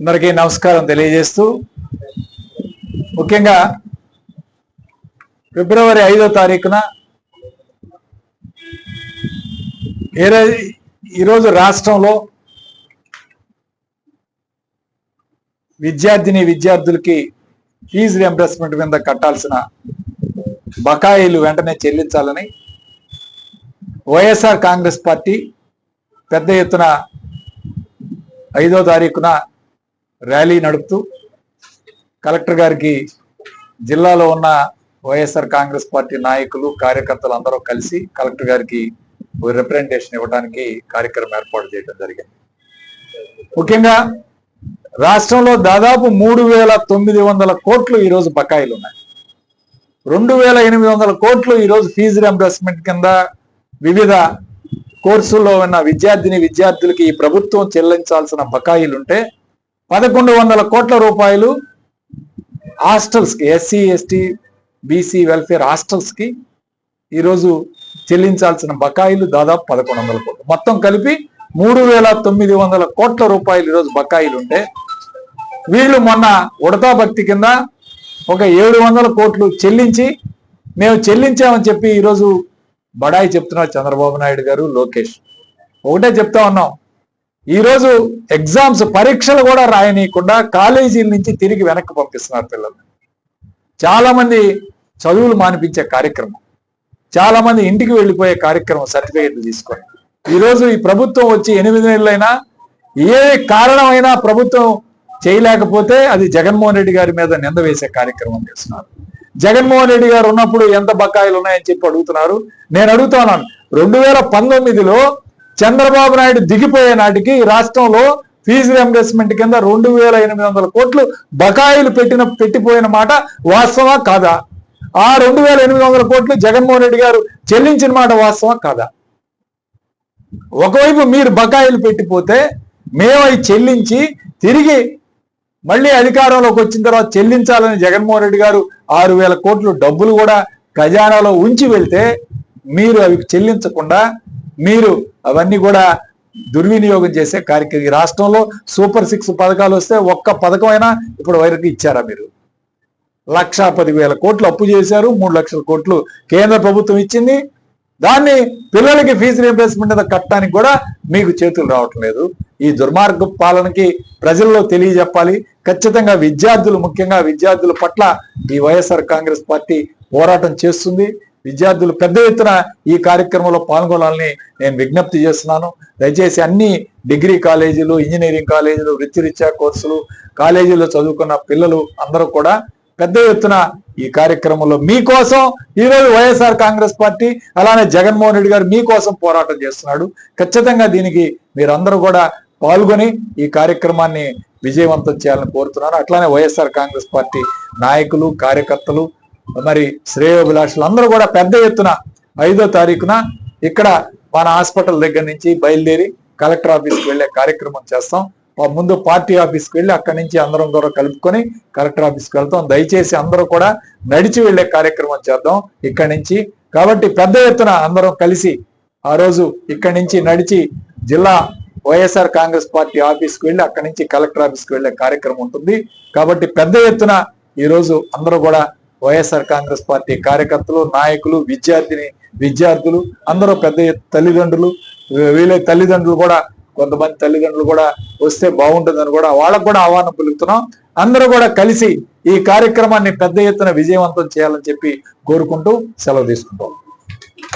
అందరికీ నమస్కారం తెలియజేస్తూ ముఖ్యంగా ఫిబ్రవరి ఐదో తారీఖున ఏ ఈరోజు రాష్ట్రంలో విద్యార్థిని విద్యార్థులకి ఫీజు రియంబర్స్మెంట్ మీద కట్టాల్సిన బకాయిలు వెంటనే చెల్లించాలని వైఎస్ఆర్ కాంగ్రెస్ పార్టీ పెద్ద ఎత్తున ఐదో తారీఖున ర్యాలీ నడుపుతూ కలెక్టర్ గారికి జిల్లాలో ఉన్న వైఎస్ఆర్ కాంగ్రెస్ పార్టీ నాయకులు కార్యకర్తలు అందరూ కలిసి కలెక్టర్ గారికి రిప్రజెంటేషన్ ఇవ్వడానికి కార్యక్రమం ఏర్పాటు చేయడం జరిగింది. ముఖ్యంగా రాష్ట్రంలో దాదాపు మూడు వేల తొమ్మిది వందల కోట్లు ఈరోజు బకాయిలు ఉన్నాయి. రెండు వేల ఎనిమిది వందల కోట్లు ఈరోజు ఫీజు రియంబర్స్మెంట్ కింద వివిధ కోర్సుల్లో ఉన్న విద్యార్థిని విద్యార్థులకి ఈ ప్రభుత్వం చెల్లించాల్సిన బకాయిలుంటే పదకొండు వందల కోట్ల రూపాయలు హాస్టల్స్కి ఎస్సీ ఎస్టీ బీసీ వెల్ఫేర్ హాస్టల్స్కి ఈరోజు చెల్లించాల్సిన బకాయిలు దాదాపు పదకొండు వందల కోట్లు. మొత్తం కలిపి మూడు వేల తొమ్మిది వందల కోట్ల రూపాయలు ఈరోజు బకాయిలు ఉంటే వీళ్ళు మొన్న ఉడతా భక్తి కింద ఒక ఏడు వందల కోట్లు చెల్లించి మేము చెల్లించామని చెప్పి ఈరోజు బడాయి చెప్తున్నారు చంద్రబాబు నాయుడు గారు లోకేష్. ఒకటే చెప్తా ఉన్నాం. ఈరోజు ఎగ్జామ్స్ పరీక్షలు కూడా రాయనీయకుండా కాలేజీల నుంచి తిరిగి వెనక్కి పంపిస్తున్నారు పిల్లలు. చాలా మంది చదువులు మానిపించే కార్యక్రమం. చాలా మంది ఇంటికి వెళ్ళిపోయే కార్యక్రమం సర్టిఫికేట్లు తీసుకొని. ఈరోజు ఈ ప్రభుత్వం వచ్చి ఎనిమిది నెలలైనా ఏ కారణమైనా ప్రభుత్వం చేయలేకపోతే అది జగన్మోహన్ రెడ్డి గారి మీద నింద వేసే కార్యక్రమం చేస్తున్నారు. జగన్మోహన్ రెడ్డి గారు ఉన్నప్పుడు ఎంత బకాయిలు ఉన్నాయని చెప్పి అడుగుతున్నారు. నేను అడుగుతున్నాను రెండు వేల పంతొమ్మిదిలో చంద్రబాబు నాయుడు దిగిపోయే నాటికి రాష్ట్రంలో ఫీజు రియంబర్స్మెంట్ కింద రెండు వేల ఎనిమిది వందల కోట్లు బకాయిలు పెట్టిన పెట్టిపోయిన మాట వాస్తవా కాదా? ఆ రెండు వేల ఎనిమిది వందల కోట్లు జగన్మోహన్ రెడ్డి గారు చెల్లించిన మాట వాస్తవా కాదా? ఒకవైపు మీరు బకాయిలు పెట్టిపోతే మేము అవి చెల్లించి తిరిగి మళ్ళీ అధికారంలోకి వచ్చిన తర్వాత చెల్లించాలని జగన్మోహన్ రెడ్డి గారు ఆరు వేల కోట్లు డబ్బులు కూడా ఖజానాలో ఉంచి వెళ్తే మీరు అవి చెల్లించకుండా మీరు అవన్నీ కూడా దుర్వినియోగం చేసే కార్యక్రమం. ఈ రాష్ట్రంలో సూపర్ సిక్స్ పథకాలు వస్తే ఒక్క పథకం అయినా ఇప్పుడు వరకు ఇచ్చారా మీరు? లక్షా పదివేల కోట్లు అప్పు చేశారు మూడు లక్షల కోట్లు కేంద్ర ప్రభుత్వం ఇచ్చింది దాన్ని పిల్లలకి ఫీజు రీంబర్స్మెంట్ మీద కట్టడానికి కూడా మీకు చేతులు రావటం లేదు. ఈ దుర్మార్గ పాలనకి ప్రజల్లో తెలియజెప్పాలి. ఖచ్చితంగా విద్యార్థులు ముఖ్యంగా విద్యార్థుల పట్ల ఈ వైఎస్ఆర్ కాంగ్రెస్ పార్టీ పోరాటం చేస్తుంది. విద్యార్థులు పెద్ద ఎత్తున ఈ కార్యక్రమంలో పాల్గొనాలని నేను విజ్ఞప్తి చేస్తున్నాను. దయచేసి అన్ని డిగ్రీ కాలేజీలు ఇంజనీరింగ్ కాలేజీలు వృత్తిరీత్యా కోర్సులు కాలేజీలో చదువుకున్న పిల్లలు అందరూ కూడా పెద్ద ఎత్తున ఈ కార్యక్రమంలో మీకోసం ఈరోజు వైఎస్ఆర్ కాంగ్రెస్ పార్టీ అలానే జగన్మోహన్ రెడ్డి గారు మీకోసం పోరాటం చేస్తున్నాడు. ఖచ్చితంగా దీనికి మీరందరూ కూడా పాల్గొని ఈ కార్యక్రమాన్ని విజయవంతం చేయాలని కోరుతున్నాను. అట్లానే వైఎస్ఆర్ కాంగ్రెస్ పార్టీ నాయకులు కార్యకర్తలు మరి శ్రేయోభిలాషులు అందరూ కూడా పెద్ద ఎత్తున ఐదో తారీఖున ఇక్కడ మన హాస్పిటల్ దగ్గర నుంచి బయలుదేరి కలెక్టర్ ఆఫీస్కి వెళ్ళే కార్యక్రమం చేస్తాం. ముందు పార్టీ ఆఫీస్కి వెళ్ళి అక్కడి నుంచి అందరం కూడా కలుపుకొని కలెక్టర్ ఆఫీస్కి వెళ్తాం. దయచేసి అందరూ కూడా నడిచి వెళ్ళే కార్యక్రమం చేద్దాం ఇక్కడి నుంచి. కాబట్టి పెద్ద ఎత్తున అందరం కలిసి ఆ రోజు ఇక్కడి నుంచి నడిచి జిల్లా వైఎస్ఆర్ కాంగ్రెస్ పార్టీ ఆఫీస్కి వెళ్ళి అక్కడి నుంచి కలెక్టర్ ఆఫీస్కి వెళ్ళే కార్యక్రమం ఉంటుంది. కాబట్టి పెద్ద ఎత్తున ఈరోజు అందరూ కూడా వైఎస్ఆర్ కాంగ్రెస్ పార్టీ కార్యకర్తలు నాయకులు విద్యార్థిని విద్యార్థులు అందరూ పెద్ద ఎత్తు తల్లిదండ్రులు వీళ్ళ తల్లిదండ్రులు కూడా కొంతమంది తల్లిదండ్రులు కూడా వస్తే బాగుంటుందని కూడా వాళ్ళకు కూడా ఆహ్వానం పలుకుతున్నాం. అందరూ కూడా కలిసి ఈ కార్యక్రమాన్ని పెద్ద ఎత్తున విజయవంతం చేయాలని చెప్పి కోరుకుంటూ సెలవు తీసుకుంటాం.